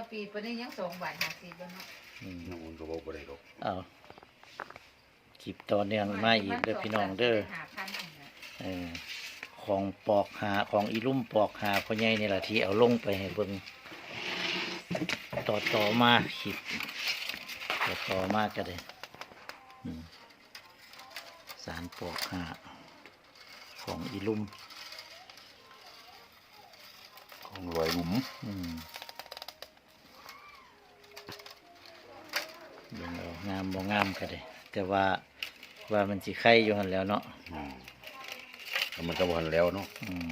ว่าปีปนี้ยังสองบาทห้าสิบแล้วเนาะอืมน้องมันก็บอกบ่ได้ดอกเอาคลิปต่อเนื่องมาอีกเด้อพี่น้องเด้อหาพันอันน่ะเออของปอกหาของอีลุ่มปอกหาพ่อใหญ่นี่แหละที่เอาลงไปให้เบิ่งต่อต่อมาคลิปต่อต่อมาก็ได้อืมสารปอกหาของอีลุ่มของรวยหลุม อืม เบิ่งเอางามบ่งามก็ได้แต่ว่าว่ามันสิไข่อยู่หันแหล้วเนาะอืมแล้วมันก็บ่ทันแล้วเนาะอืม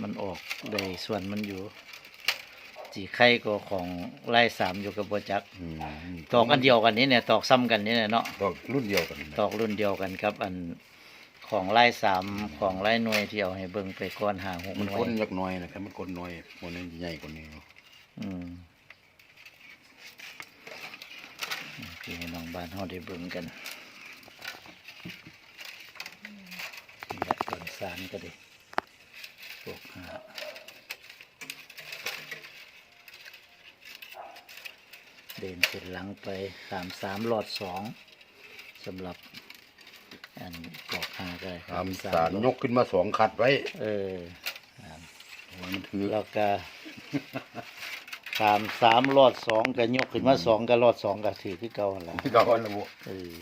มันออกเลยส่วนมันอยู่สีไข่ก็ของไล่สามอยู่กับบัวจักอืมตอกอันเดียวกันนี่เนี่ยตอกซ้ำกันนี่เนี่ยเนาะตอกรุ่นเดียวกันตอกรุ่นเดียวกันครับ อันของไล่สามของไล่หน่วยที่เอาให้เบิ่งไปก้อนหาหกมันหน่วก้นยเล็กน้อยนะครับมันก้นน้อยมันนี้ใหญ่กว่านี้เนาะอืม พี่ให้น้องบ้านเฮาได้เบิ่งกันนี่แหละต้นสารก็ได้พวกหาเดินเสร็จหลังไปสามสามหลอดสองสำหรับอันปอกหาก็ได้ตามสารยกขึ้นมาสองขัดไว้เออโอ้ยมันถือ แล้วก็ สามสามรอดสองก็ยกขึ้นมาสองก็รอดสองก็ถือที่เก่าหั่นละก็อันละบ่เออ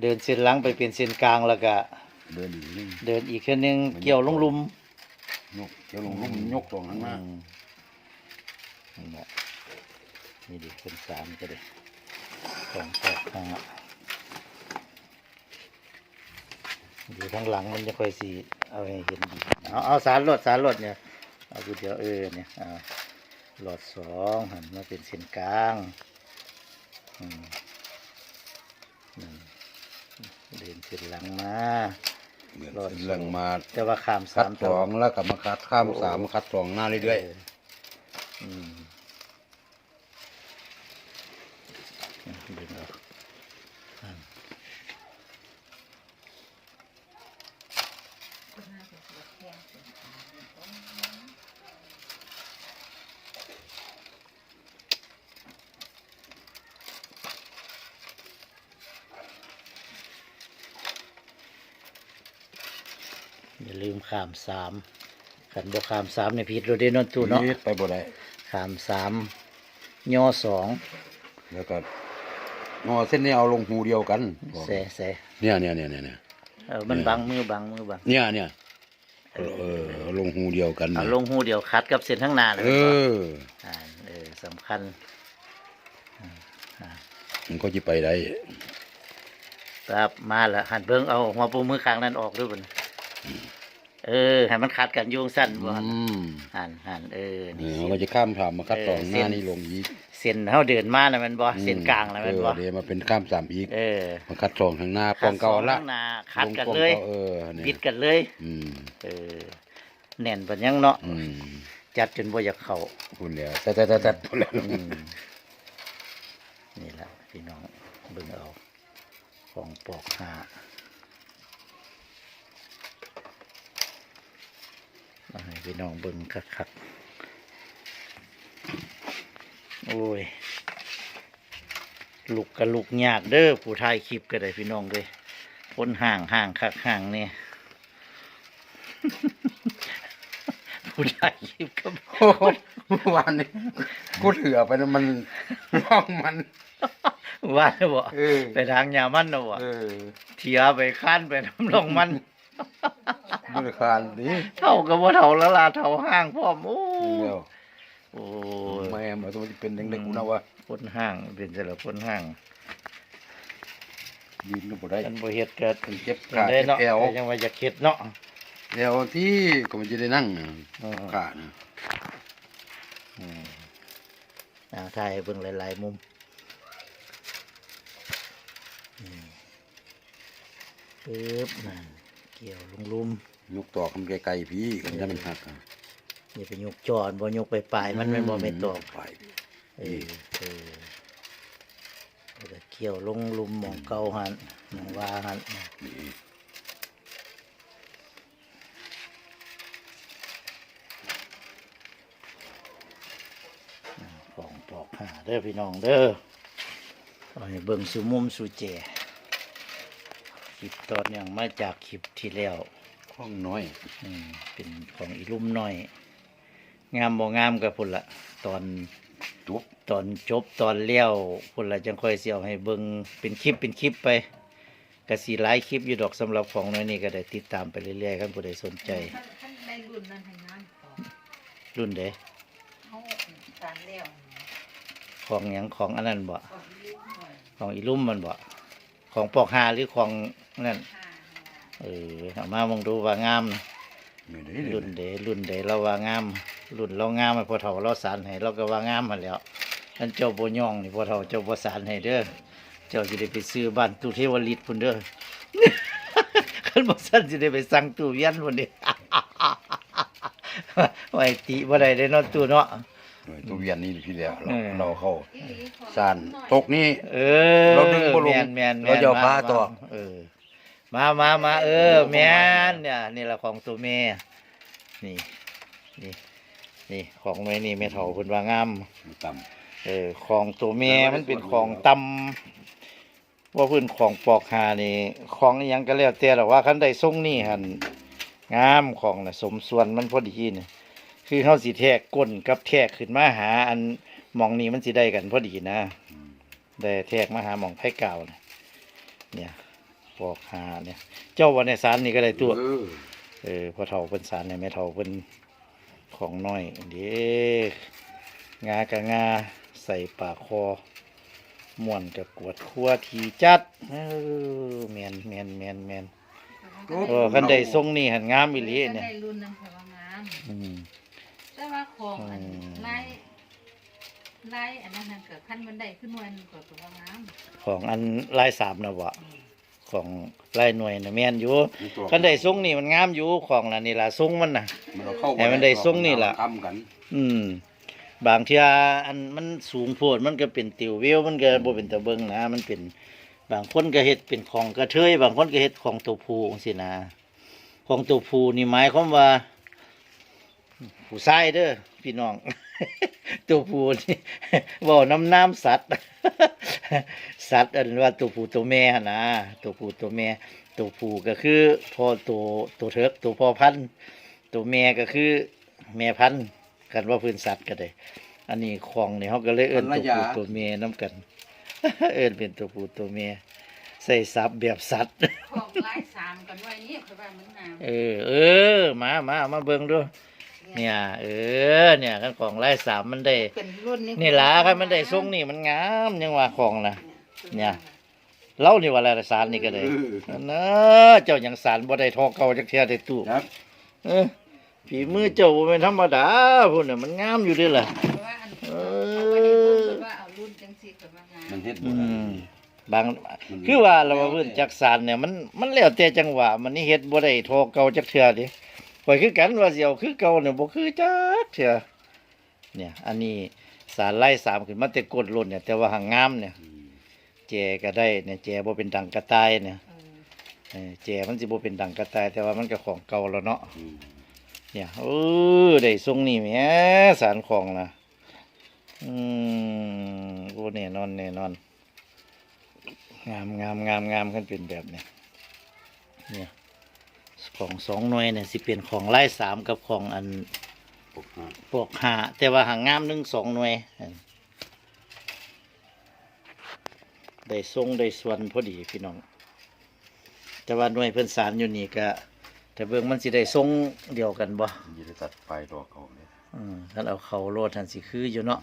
เดินเส้นหลังไปเป็นเส้นกลางแล้วก็เดินอีกนึงเดินอีกแค่นึงเกี่ยวลงหลุมยกเดี๋ยวลงลุ่มยกตรงนั้นมาอืมนั่นแหละนี่ดิเป็นสามก็เลยสองแปดห้าอยู่ข้างหลังมันจะค่อยสีเอาให้เห็นดีเอาเอาสารรถสารรถเนี่ยเอาดูเดียวเออเนี่ยเอา หลอดสองหันมาเป็นเส้นกลางอืมอืมเดินเส้นหลังมาเหมือนรอดเรื่องมาแต่ว่าขามคัสาดมสองแล้วก็มาคัดข้ามสามคัดสองหน้าเรื่อยๆอืมดึงเอาอ่า คนน่าจะปวดแขนปวดขา อย่าลืมขามสามขันบวขามสามในพิษเราได้นอนๆตู้เนาะนิดไปบ่ได้ขามสามย่อสองแล้วก็งอเส้นนี้เอาลงหูเดียวกันบอกแสแสเนี่ยเนี่ยเนี่ยเนี่ยเนี่ยเออมันบังมือบังมือบังเนี่ยเนี่ยเออเออเอาลงหูเดียวกันเอาลงหูเดียวคัดกับเส้นข้างหน้าเลยเอออ่าเออสำคัญมันก็จะไปได้ครับมาแล้วหันเบิ้งเอาหัวปูมือข้างนั้นออกด้วยบน เออให้มันคัดกันโยงสั้นบ่หันอืมหันหันเออเอนี่อมันก็จะข้ามถามมาคัดเออสองหน้าเส้นนี่ลงอีกเส้นเฮาเดินมาแล้วแมันบ่เส้นกลางแล้วแมันบ่เออเดี๋ยวมาเป็นข้ามสามอีกเออมาคัดสองทางหน้าปองเก่าละข้งหน้าคัดกันงปองเลยเออเนี่ยบิดกันเลย อืมเออแน่นปันยังเนาะอืมจัดจนบ่อยากเข้าพูดแล้วแต่แต่แต่แต่พูดแล้วอืมนี่แหละพี่น้องเบิ่งเอาของปอกหาเอาให้ พี่น้องเบิ่งคักๆโอ้ยลูกกับลูกยากเด้อผู้ถ่ายคลิปก็ได้พี่น้องเลยพ้นห่างห่างคักห่างเนี่ยผู้ถ่ายคลิปก็โอ้โหเมื่อวานนี้กูเหลือไปนะมันร่องมัน ว่าแล้วบ่เออไปทางยามันนะบ่เออเทียไปค้านไปน้ำลงมัน บริการดีเท่ากับว่าเท่าละลาเท่าห้างพร้อมโอ้เดียวโอ้แม่มาตัวจะเป็นเด็กๆกูนะว่าพ้นห้างเป็นเสร็จพ้นห้างยืนก็บ่ได้กันบ่เฮ็ดเกิดเป็นเจ็บกัขาได้เจ็บเนาะแอวแต่ยังว่าจะเฮ็ดเนาะแอวที่ก็มันจะได้นั่งน่ะอืมขานะอืมเอาถ่ายให้เบิ่งหลายๆมุมอืมปึ๊บนั่น เกี่ยวลงลุมยกตอกมันไกลๆพี่กันจะมันหักอะอย่าไปยกจอนบ่ยกไปปลายมันแม่นบ่แม่นตอกไปเออเออแล้วก็เกี่ยวลงลุมหมองเก่าหันหมองว่าหันนี่หาเด้อพี่น้องเด้อเอาให้เบิ่งสู่มุมสู่แจ คลิปตอนอย่างมาจากคลิปที่แล้วห้องน้อยอืมเป็นของอีลุ่มน้อย งามบ่งามกับพุ่นละตอนจุบตอนจบตอนเลี้ยวพุ่นละจังค่อยเสียวให้เบิ่งเป็นคลิปเป็นคลิปไปกะสีหลายคลิปอยู่ดอกสำหรับของน้อยนี่ก็ได้ติดตามไปเรื่อยๆครับผู้ใดสนใจท่านท่านได้รุ่นนั้นให้งานของรุ่นใดเขาสารแล้วของหยังของอันนั้นบ่ของลิ้นหน่อยของอีลุ่มมันบ่ ของปอกหาหรือของ นั่นห้าเออเอามามองดูว่างามนะไม่ได้เลรุ่นยเดรุ่นเดเราว่างามรุ่นเรางามให้พอเฒ่าเราสารให้เราก็ว่างามมาแหล้วนั่นเจ้าบ่ย่องนี่พอเฒ่าเจ้าบ่สารให้เด้อเจ้าสิได้ไปซื้อบ้านตู้เทวฤทธิ์พุ่นเด้อคันบ่ซั่นสิได้ไปสั่งตู้เวียนพุ่นเด้ไว้ติบ่ได้เด้เนาะตู้เนาะหน่วยตัวเวียนนี่พี่แล้วเราเออเราเข้าอีหลีของสารหน่อยตกนี่เออเราดึงบ่ลงแม่นแม่นแม่นเราจะเอามผ้าต่อเออ มามามาเออ แม่นเนี่ย นี่ละของตัวแม่ นี่ นี่ นี่ของแม่นี่แม่เฒ่าเพิ่นว่างาม ต่เออของตัวแม่มันเป็นของตำว่าเพื้นของปอกหานี่ของอิหยังก็แล้วแต่หรอกว่าคันใดทรงนี่หันงามของน่ะสมส่วนมันพอดีนี่คือเฮาสิแทกก้นกับแทกขึ้นมาหา อันหมองนี้มันสิได้กันพอดีนะำอืมได้แทกมาหาหมองไผ่เก่าน่ะเนี่ย ปอกหาเนี่ย เจ้าวันในสารนี่ก็ได้ตัว เออเออพอเฒ่าเป็นสารในแม่เฒ่าเป็นของน้อยเด้งากะงาใส่ปากคอม่วนกับกวดคั่วทีจัดเออแมนแมนแมนแมนเออคันใดทรงนี่หันงามอีหลีท่านเนี่ยได้รุ่นนั้นแต่ว่างามอืม แต่ว่าของอันอืมไล่ไล่อันนั้นน่ะเกิดขั้นบันไดขึ้นหน่วยหนึงก็ตัวว่างามของอันลายสามนะวะ ของลายหน่วยนะแมนอยู่มีตัวคันใดทรงนี่มันงามอยู่ของน่ะนี่ล่ะทรงมันน่ะมันเอาเข้าให้มันได้ทรงนี่ล่ะทำกัน อืมบางเทียอันมันสูงโพดมันก็เป็นติวเวลมันก็บ่เป็นตะเบิงนะมันเป็น บางคนก็เฮ็ดเป็นของกระเทยบางคนก็เฮ็ดของตัวผู้จังซี่นะของตัวผู้นี่หมายความว่าผู้ชายเด้อพี่น้อง ตัวผู้นี่เว้าน้ำน้ำสัตว์ สัตว์อันว่าตัวผู้ตัวแม่หั่นนะตัวผู้ตัวแม่ ตัวผู้ก็คือพ่อตัวตัวเถิกตัวพ่อพันธุ์ตัวแม่ก็คือแม่พันธุ์กันว่าพื้นสัตว์ก็ได้ อันนี้ของนี่เขาก็เลยเอิ้นตัวผู้ตัวแม่น้กัน เอิ้นเป็นตัวผู้ตัวแม่ใส่ซับแบบสัตว์ของไล่สามกันไว้นี่คือว่ามันงามเออเออมามามาเบิ่งดู เนี่ย เออ เนี่ยกันของไล่สามมันได้ เป็นรุ่นนี้นี่ล่ะคันมันได้ทรงนี่มันงามยังว่าของน่ะเนี่ย เล่านี่ว่าอะไรสารนี่ก็ได้เออเนอะเจ้าหยังสารบ่ได้ทอเก่าจักเที่ยได้ตู้ครับเออฝีมือเจ้าบ่เป็นธรรมดาพุ่นน่ะมันงามอยู่เด้อล่ะเพราะว่าอันเอเอาอไว้ในรุ่นคือว่าเอารุ่นจังซี่คือว่างามมันเฮ็ดอืบ่ได้มบางคือว่าเราว่าเพิ่นจักสารเนี่ยมันมันแล้วแต่จังหวะมันนี่เฮ็ดบ่ได้ทอเก่าจักเทื่อดิ ข่อยคือกันว่าสิเอาคือเก่าเนี่ยบ่คือจักเทื่อเนี่ย อันนี้สารไล่สามขึ้นมาแต่กดล้นเนี่ยแต่ว่าหางงามเนี่ยอืมแจก็ได้เนี่ยแจบ่เป็นดังกระต่ายเนี่ยเออเออแจมันสิบ่เป็นดังกระต่าย แต่ว่ามันก็ของเก่าแล้วเนาะอืมเนี่ยเออได้ทรงนี่แหมสารของนะอืมโอ้แน่นอนแน่นอน งามงามงามงามขึ้นเป็นแบบเนี้ยเนี่ย ของสองหน่วยเนี่ยสิเป็นของไล่สามกับของอันปกหาพวกหาแต่ว่าหางงามหนึ่งสองหน่วยเออได้ทรงได้ส่วนพอดีพี่น้อง แต่ว่าหน่วยเพิ่นสารอยู่นี่ก็แต่เบิ่งมันสิได้ทรงเดียวกันบ่มันจะตัดปลายดอกเขาเนี่ยอืมถ้าเอาเขาโลดทันสิคืออยู่เนาะ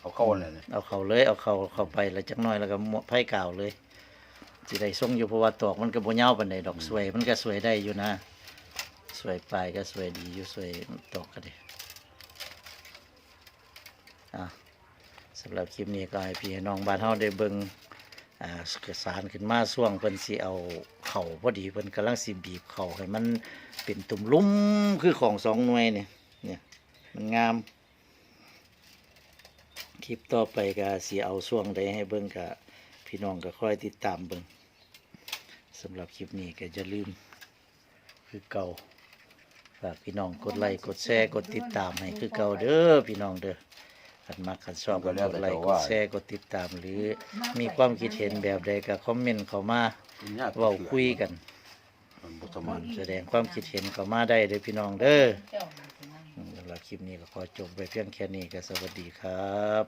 เอาเข้าเลยเนี่ยเอาเขาเลยเอาเขาเข้าไปแล้วจักหน่อยแล้วก็หมไผ่กาวเลยสิได้ทรงอยู่เพราะว่าตอกมันก็บ่ยาวปานใดดอกสวย มันก็สวยได้อยู่นะ สวยปลายก็สวยดีอยู่สวยตกก็ดีอะสำหรับคลิปนี้ก็ให้พี่น้องบ้านเฮาได้เบิ่งอ่าสารขึ้นมาช่วงเพิ่นสิเอาเข่าพอดีเพิ่นกำลังสิบีบเข่าให้มันเป็นตุ่มลุ่มคือของสองหน่วยเนี่ยเนี่ยมันงาม คลิปต่อไปก็สิเอาช่วงใดให้เบิ่งก็พี่น้องก็ค่อยติดตามเบิ่งสำหรับคลิปนี้ก็จะลืมคือเก่า ฝากพี่น้องกดไลค์กดแชร์กดติดตามให้คือเก่าเด้อพี่น้องเด้อขันมักขันชอบก็กดไลค์กดแชร์กดติดตาม หรือมีความคิดเห็นแบบใดก็คอมเมนต์เข้ามาเว้าคุยกันมันบ่สมานแสดงความคิดเห็นเข้ามาได้เด้อพี่น้องเด้อเจ้ามันสินั่งอืมสำหรับคลิปนี้ก็ขอจบไปเพียงแค่นี้ก็สวัสดีครับ